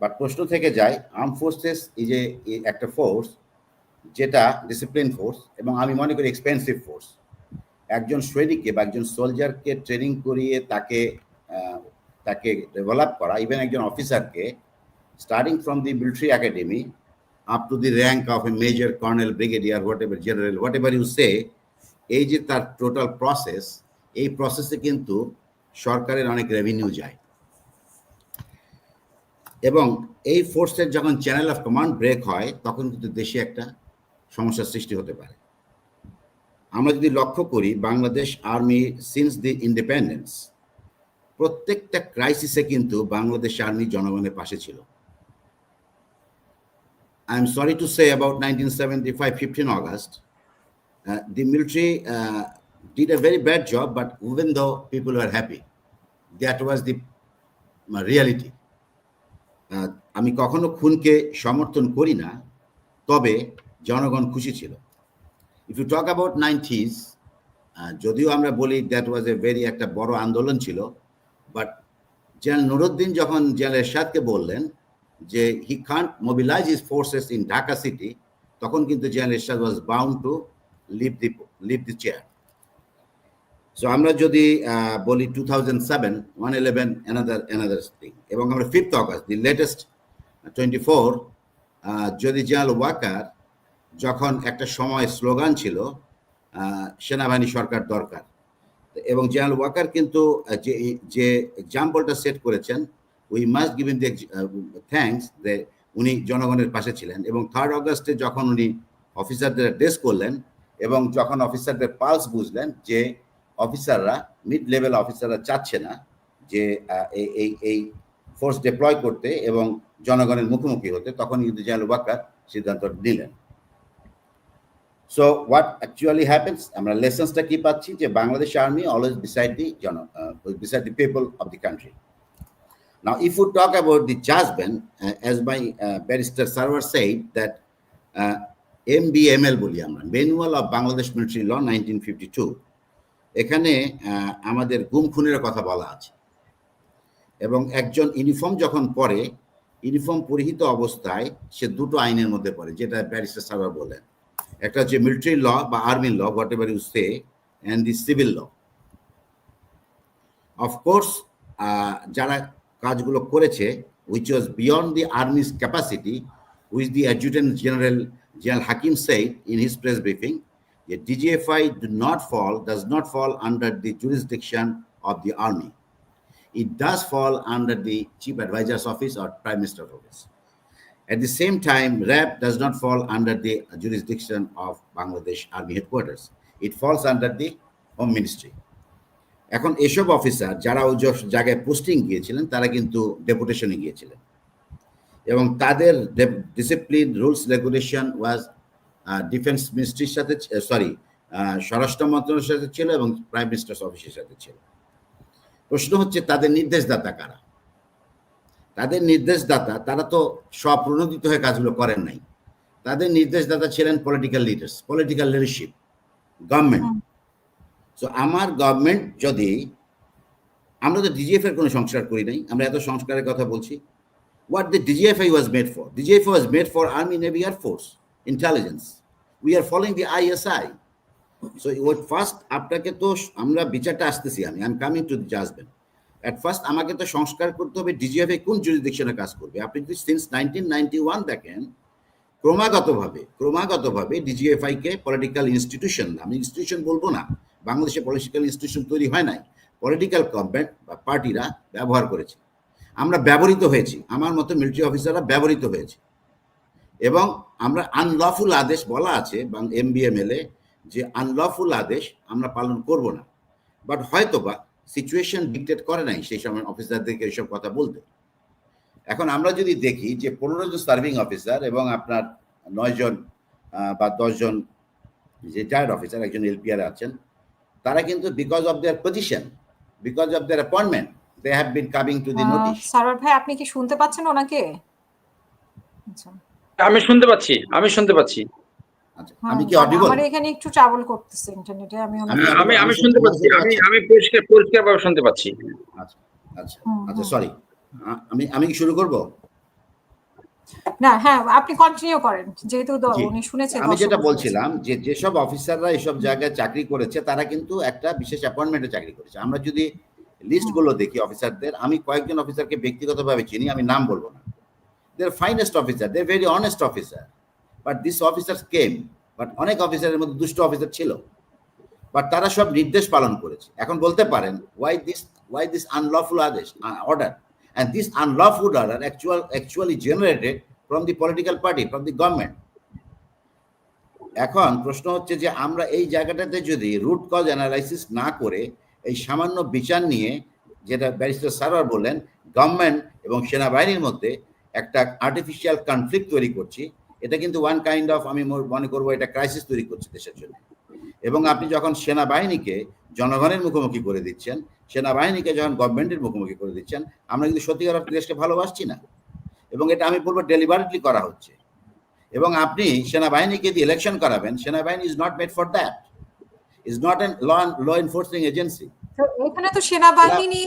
But প্রশ্ন থেকে যায় আর্ম ফোর্সেস যে এই একটা ফোর্স যেটা ডিসিপ্লিন ফোর্স এবং আমি মনে করি এক্সপেন্সিভ ফোর্স একজন সৈনিককে বা একজন সোলজারকে ট্রেনিং করিয়ে তাকে তাকে ডেভেলপ করা ইভেন একজন অফিসারকে starting from the military academy up to the rank of a major colonel brigadier whatever general whatever you say এই যে তার টোটাল প্রসেস এই প্রসেসে কিন্তু সরকারের অনেক রেভিনিউ যায়। এবং এই ফোর্সের যখন চ্যানেল অফ কমান্ড ব্রেক হয় তখন কিন্তু দেশে একটা সমস্যার সৃষ্টি হতে পারে আমরা যদি লক্ষ্য করি Bangladesh army since the independence প্রত্যেকটা ক্রাইসিসে কিন্তু বাংলাদেশ আর্মি জনগণের পাশে ছিল I am sorry to say about nineteen seventy five fifteen August the military did a very bad job but even the people are happy that was reality. Ah, আমি কখনো খুনকে সমর্থন করি না, তবে জনগণ খুশি ছিল। If you talk about nineties যদিও আমরা বলি দ্যাট ওয়াজ এ ভেরি একটা বড় আন্দোলন ছিল বাট জেনারেল নুরুদ্দিন যখন জেনারেল এরশাদকে বললেন যে he can't mobilise is forces in Dhaka city তখন কিন্তু general Ershad was bound to leave the leave the chair so আমরা যদি বলি two thousand seven one eleven another another thing এবং আমরা fifth August the latest twenty four যদি general Waker যখন একটা সময় স্লোগান ছিল সেনাবাহিনী সরকার দরকার। এবং জেনারেল ওয়াকার কিন্তু যে যে এক্সাম্পলটা সেট করেছেন we must given the thanks যে উনি জনগণের পাশে ছিলেন। এবং থার্ড অগস্টে যখন উনি অফিসারদের ড্রেস করলেন, এবং যখন অফিসারদের পালস বুঝলেন যে অফিসাররা মিড লেভেল অফিসাররা চাচ্ছে না যে এই এই ফোর্স ডিপ্লয় করতে এবং জনগণের মুখোমুখি হতে। তখন কিন্তু জাহাল বাক্কার সিদ্ধান্ত নিলেন। সো হোয়াট অ্যাকচুয়ালি হ্যাপেন্স আমরা লেসেন্সটা কি পাচ্ছি? যে Bangladesh army always decide the John decide the people of the country now if you talk about the judgement talk my barrister server said that M B M L বলি আমরা uh, of Bangladesh military law nineteen fifty two এখানে আমাদের গুম খুনের কথা বলা আছে। এবং একজন ইউনিফর্ম যখন পরে, ইউনিফর্ম পরিহিত অবস্থায় সে দুটো আইনের মধ্যে পড়ে, যেটা ব্যারিস্টার সার্ভার বলেন একটা হচ্ছে মিলিটারি ল বা army law whatever you say, and the civil law. Of course যারা কাজগুলো করেছে which was beyond the army's capacity which the adjutant general general Hakim said in his press briefing যে DGFI do not fall, does not fall under the jurisdiction of the army. It does fall under the Chief Advisor's Office or Prime Minister's Office. At the same time, RAB does not fall under the jurisdiction of Bangladesh Army Headquarters. It falls under the Home Ministry. এখন এসব officer যারা ওই যে জায়গায় posting গিয়েছিলেন তারা কিন্তু ডেপুটেশনে গিয়েছিলেন এবং তাদের ডিসিপ্লিন রুলস রেগুলেশন ওয়াজ defence মিনিস্ট্রির সাথে সরি স্বরাষ্ট্র মন্ত্রণালয়ের সাথে ছিল এবং প্রাইম মিনিস্টার্স অফিসের সাথে ছিল। প্রশ্ন হচ্ছে তাদের নির্দেশদাতা কারা? তাদের নির্দেশদাতা তারা তো স্বপ্রণোদিত হয়ে কাজগুলো করেন নাই। তাদের নির্দেশদাতা ছিলেন political leaders political leadership government so আমার গভর্নমেন্ট যদি আমরা তো ডিজিএফ এর কোনো সংস্কার করি নাই আমরা এত সংস্কারের কথা বলছি। What the DGFI was made for. DGFI was made for Army, Navy, Air Force, intelligence. We are following the ISI. So, what first, আপনাকে তো আমরা বিচারটা আসতেছি আমি। I am coming to the judgement at first আমাকে তো সংস্কার করতে হবে। ডিজিএফআই কোন জুরিডিকশনে কাজ করবে? আপনি যদি সিন্স নাইনটিন নাইনটি ওয়ান দেখেন, ক্রমাগতভাবে ক্রমাগতভাবে ডিজিএফআই কে পলিটিক্যাল ইনস্টিটিউশন আমি ইনস্টিটিউশন বলব না, বাংলাদেশে পলিটিক্যাল ইনস্টিটিউশন তৈরি হয় নাই পলিটিক্যাল গভর্নমেন্ট বা পার্টিরা ব্যবহার করেছে। আমরা ব্যবহৃত হয়েছি। আমার মতো মিলিটারি অফিসাররা ব্যবহৃত হয়েছে। এবং আমরা আনলফুল আদেশ বলা আছে এমবিএমএল এ যে আনলফুল আদেশ আমরা পালন করব না। বাট হয়তোবা সিচুয়েশন ডিকটেট করে নাই সেই সময় অফিসারদেরকে এইসব কথা বলতে। এখন আমরা যদি দেখি যে পনেরো জন সার্ভিং অফিসার এবং আপনার নয় জন বা দশজন রিটায়ার্ড অফিসার একজন এলপিআর আছেন তারা কিন্তু because of their position because of their appointment they have been coming to the notice Sarwar ভাই আপনি কি শুনতে পাচ্ছেন ওনাকে? আচ্ছা। আমি শুনতে পাচ্ছি আমি শুনতে পাচ্ছি। আচ্ছা আমি কি আমার- অডিবল আমার এখানে একটু ট্রাভেল করতেছে ইন্টারনেটে আমি আমি- আমি শুনতে পাচ্ছি আমি আমি পরিষ্কার পরিষ্কার ভাবে শুনতে পাচ্ছি। আচ্ছা আচ্ছা আচ্ছা সরি আমি আমি কি শুরু করব? না হ্যাঁ আপনি কন্টিনিউ করেন যেহেতু উনি শুনেছেন আমি যেটা বলছিলাম যে যেসব অফিসাররা এসব জায়গায় চাকরি করেছে তারা কিন্তু একটা বিশেষ অ্যাপয়েন্টমেন্টে চাকরি করেছে। আমরা যদি লিস্টগুলো দেখি অফিসারদের আমি কয়েকজন অফিসারকে ব্যক্তিগতভাবে চিনি আমি নাম বলব না। Their finest officer they very honest officer but this officer came but অনেক অফিসারের মধ্যে দুষ্ট অফিসার ছিল। বাট তারা সব নির্দেশ পালন করেছে। এখন বলতে পারেন why this why this unlawful আদেশ order and this unlawful order actual actually generated from the political party from the government এখন প্রশ্ন হচ্ছে যে আমরা এই জায়গাটাতে যদি রুট কজ অ্যানালাইসিস না করে এই সামান্য বিচার নিয়ে, যেটা ব্যারিস্টার সারওয়ার বললেন গভর্নমেন্ট এবং সেনাবাহিনীর মধ্যে একটা আর্টিফিশিয়াল কনফ্লিক্ট তৈরি করছি। এটা কিন্তু ওয়ান কাইন্ড অফ আমি মনে করব এটা ক্রাইসিস তৈরি করছে দেশের জন্য। এবং আপনি যখন সেনাবাহিনীকে জনগণের মুখোমুখি করে দিচ্ছেন সেনাবাহিনীকে যখন গভর্নমেন্টের মুখোমুখি করে দিচ্ছেন আমরা কিন্তু সত্যিকার অর্থে দেশকে ভালোবাসছি না। এবং এটা আমি বলব ডেলিভারেটলি করা হচ্ছে। এবং আপনি সেনাবাহিনীকে দিয়ে ইলেকশন করাবেন সেনাবাহিনী is not made for that is not an law law enforcing agency এখানে তো সেনাবাহিনী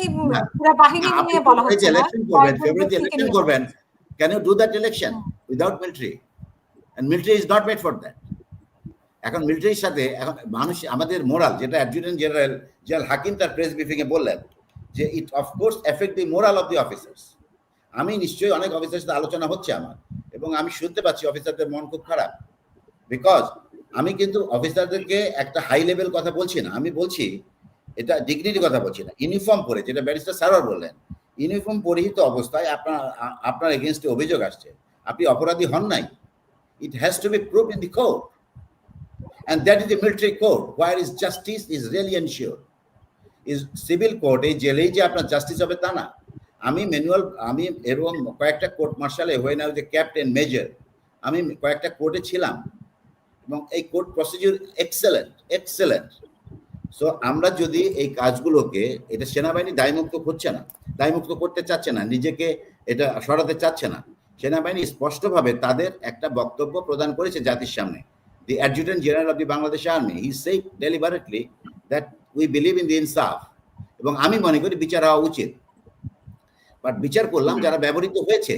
পুরো বাহিনী নিয়ে বলা হচ্ছে ইলেকশন করবেন ফেব্রুয়ারিতে ইলেকশন করবেন। Can you do that election without military and military is not made for that এখন মিলিটারির সাথে এখন মানুষ আমাদের মোরাল যেটা অ্যাডজুটেন্ট জেনারেল জেনারেল হাকিম তার প্রেস ব্রিফিং এ বললেন যে it of course effect the morale of the officers আমি নিশ্চয়ই অনেক অফিসার সাথে আলোচনা হচ্ছে আমার এবং আমি শুনতে পাচ্ছি অফিসারদের মন খুব খারাপ বিকজ আমি কিন্তু অফিসারদেরকে একটা হাই লেভেল কথা বলছি না আমি বলছি এটা ডিগ্রির কথা বলছি না ইউনিফর্ম পরে যেটা ব্যারিস্টার সারোয়ার বললেন ইউনিফর্ম পরিহিত অবস্থায় আপনার আপনার এগেনস্টে অভিযোগ আসছে। আপনি অপরাধী হন নাই। It has to be prove in the court and that is the military code where is justice is really ensured is civil court এই জেলেই যে আপনার জাস্টিস হবে তা না। আমি ম্যানুয়াল আমি এরকম কয়েকটা কোর্ট মার্শালে হয়ে না যে ক্যাপ্টেন মেজর আমি কয়েকটা কোর্টে ছিলাম। এবং এই court procedure excellent excellent so আমরা যদি এই কাজগুলোকে এটা সেনাবাহিনী দায়মুক্ত করছে না দায়মুক্ত করতে চাচ্ছে না নিজেকে এটা সরাতে চাচ্ছে না সেনাবাহিনী স্পষ্টভাবে তাদের একটা বক্তব্য প্রদান করেছে জাতির সামনে। The adjutant general of the Bangladesh army he said deliberately that we believe in the insaf এবং আমি মনে করি বিচার হওয়া উচিত। বাট বিচার করলাম যারা ব্যবহৃত হয়েছে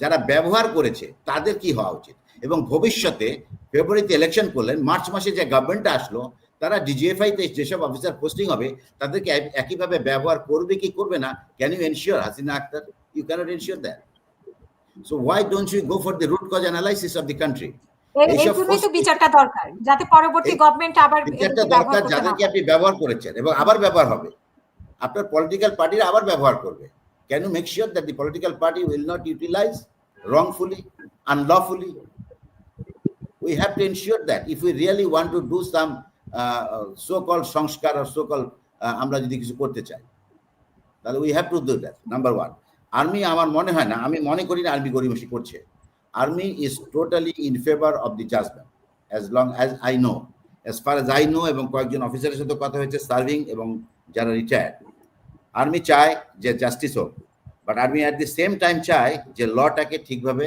যারা ব্যবহার করেছে তাদের কি হওয়া উচিত? এবং ভবিষ্যতে ফেব্রুয়ারিতে ইলেকশন করলেন মার্চ মাসে যে গভর্নমেন্টটা আসলো তারা ডিজিএফআই তে যেসব অফিসার পোস্টিং হবে তাদেরকে একইভাবে ব্যবহার করবে কি করবে না can you ensure Hasina Akhtar you cannot ensure that so why don't you go for the root cause analysis of the country বিচারটা দরকার যাতে পরবর্তী গভর্নমেন্ট আবার বিচারটা ব্যবহার দরকার যাদেরকে আপনি ব্যবহার করেছেন এবং আবার ব্যবহার হবে। আপনার পলিটিক্যাল পার্টিরা আবার ব্যবহার করবে। Can you make sure that the political party will not utilise wrongfully unlawfully? We have to ensure that if we really want to do some so-called সংস্কার so-called uh, আমরা যদি কিছু করতে চাই তাহলে we have to do that number one army আমার মনে হয় না আমি মনে করি না আর্মি গরিমসি করছে। Army is totally in favour of the judgement as long as I know as far as I know এবং কয়েকজন অফিসারের সাথে কথা হয়েছে সার্ভিং এবং যারা রিটায়ার্ড আর্মি চায় যে জাস্টিস হোক but army at the same time চায় যে লটাকে ঠিকভাবে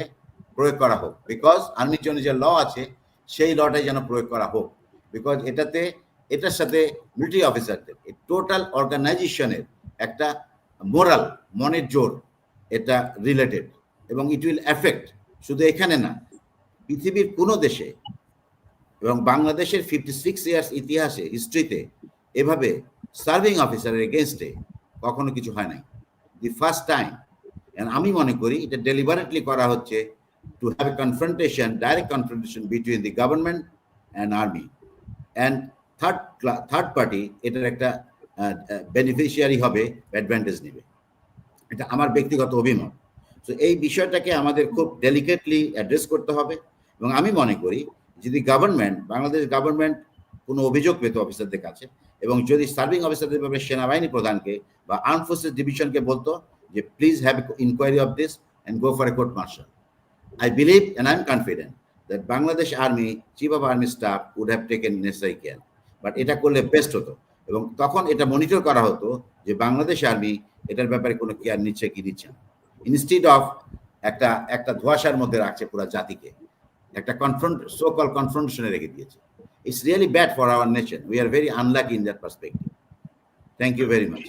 প্রয়োগ করা হোক বিকজ আর্মির জন্য যে ল আছে সেই লটাই যেন প্রয়োগ করা হোক। বিকজ এটাতে, এটার সাথে মিলিটারি অফিসারদের টোটাল অর্গানাইজেশনের একটা মোরাল মনের জোর, এটা রিলেটেড এবং ইট উইল এফেক্ট শুধু এখানে না, পৃথিবীর কোনো দেশে এবং বাংলাদেশের ফিফটি সিক্স ইয়ার্স ইতিহাসে হিস্ট্রিতে এভাবে সার্ভিং অফিসারের এগেনস্টে কখনো কিছু হয় নাই। দি ফার্স্ট টাইম আমি মনে করি এটা ডেলিভারেটলি করা হচ্ছে to have a confrontation direct confrontation between the government and army and third third party এটার একটা বেনিফিশিয়ারি হবে অ্যাডভান্টেজ নেবে। এটা আমার ব্যক্তিগত অভিমত। তো এই বিষয়টাকে আমাদের খুব ডেলিকেটলি অ্যাড্রেস করতে হবে। এবং আমি মনে করি, যদি গভর্নমেন্ট বাংলাদেশ গভর্নমেন্ট কোনো অভিযোগ পেত অফিসারদের কাছে, এবং যদি সার্ভিং অফিসারদের ব্যাপারে সেনাবাহিনী প্রধানকে বা আর্ম ফোর্সেস ডিভিশনকে বলতো যে please have inquiry of this and go for a court martial I believe believe I am confident that Bangladesh Army, Chief of Army Staff would have taken necessary care. But এটা করলে best হতো। এবং তখন এটা monitor করা হতো যে Bangladesh army এটার ব্যাপারে কোনো কেয়ার নিচ্ছে কি নিচ্ছে না। অফ একটা একটা ধোয়াশার মধ্যে রাখছে পুরো জাতিকে একটা কনফ্রন্ট সো কল কনফ্রন্টেশনে রেখে দিয়েছে। It's really bad for our nation we are very unlucky in that perspective thank you very much